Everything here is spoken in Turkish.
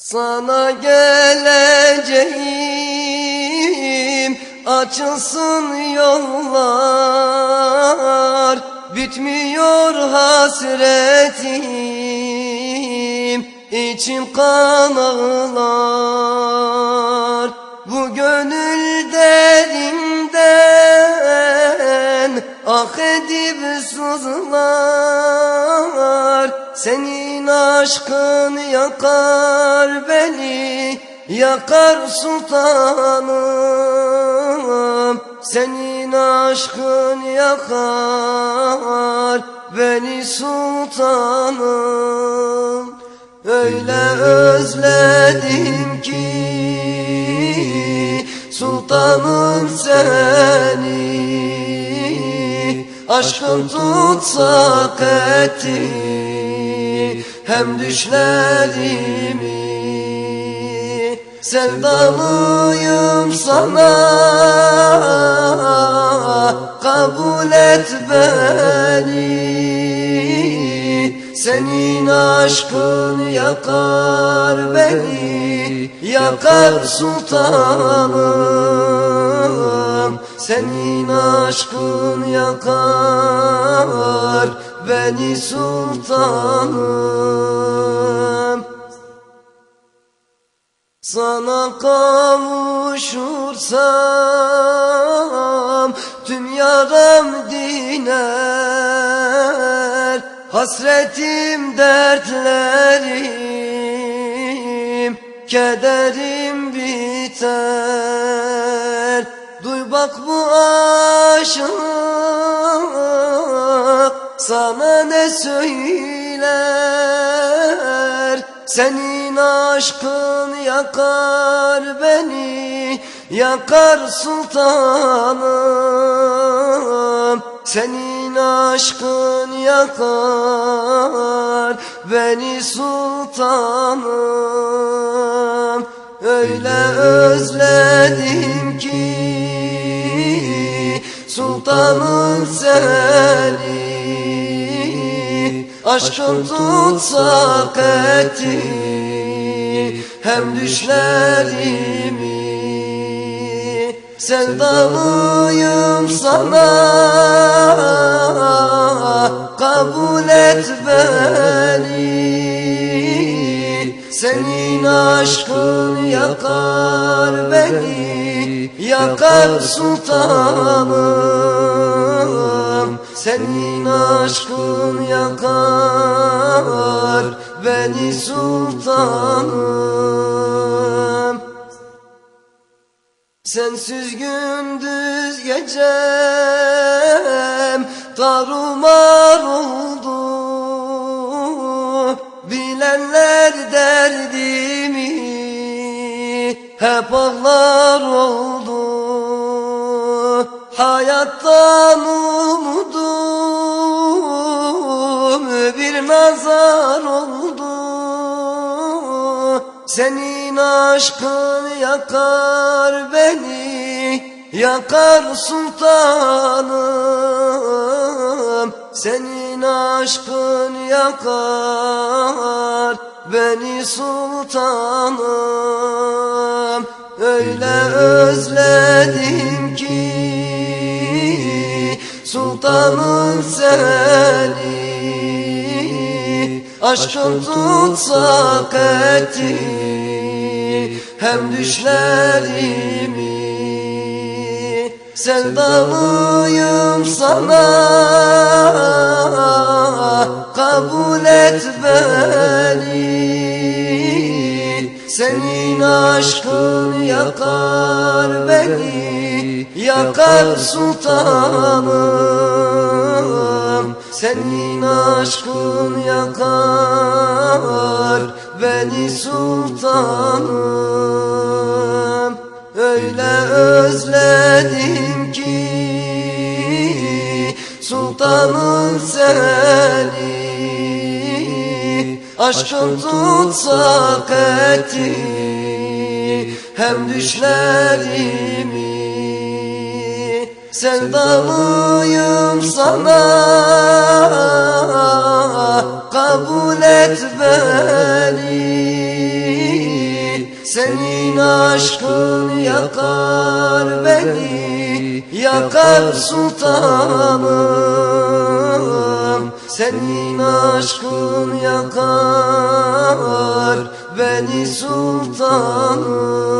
Sana geleceğim açılsın yollar. Bitmiyor hasretim içim kan ağlar. Bu gönül derinden ah edip sızlar. Senin aşkın yakar beni Yakar sultanım. Senin aşkın yakar beni sultanım. Öyle özledim ki sultanım seni. Aşkın tutsak etti hem düşlerimi Sevdalıyım sana. Kabul et beni. Senin aşkın yakar beni. Yakar sultanım. Senin aşkın yakar beni sultanım sana kavuşursam tüm yaram diner Hasretim dertlerim kederim biter. Duy bak bu aşık sana ne söyler Senin aşkın yakar beni Yakar sultanım. Senin aşkın yakar beni sultanım. Öyle özledim ki sultanım seni Aşkın tutsak etti hem düşlerimi. Sevdalıyım sana? Kabul et beni. Senin aşkın yakar beni Yakar sultanım. Senin aşkın beni sultanım. Sensiz gündüz gecem tarumar oldu. Bilenler derdimi hep ağlar oldu. Hayattan umudum Senin aşkın yakar beni Yakar sultanım. Senin aşkın yakar beni sultanım. Öyle özledim ki Sultanım seni Aşkın tutsak etti hem düşlerimi. Sevdalıyım sana kabul et beni. Senin aşkın yakar beni Yakar sultanım Senin aşkın yakar beni sultanım. Öyle özledim ki sultanım seni. Aşkın tutsak etti hem düşlerimi Sevdalıyım sana. Kabul et beni. Senin aşkın yakar beni Yakar sultanım. Senin aşkın yakar beni sultanım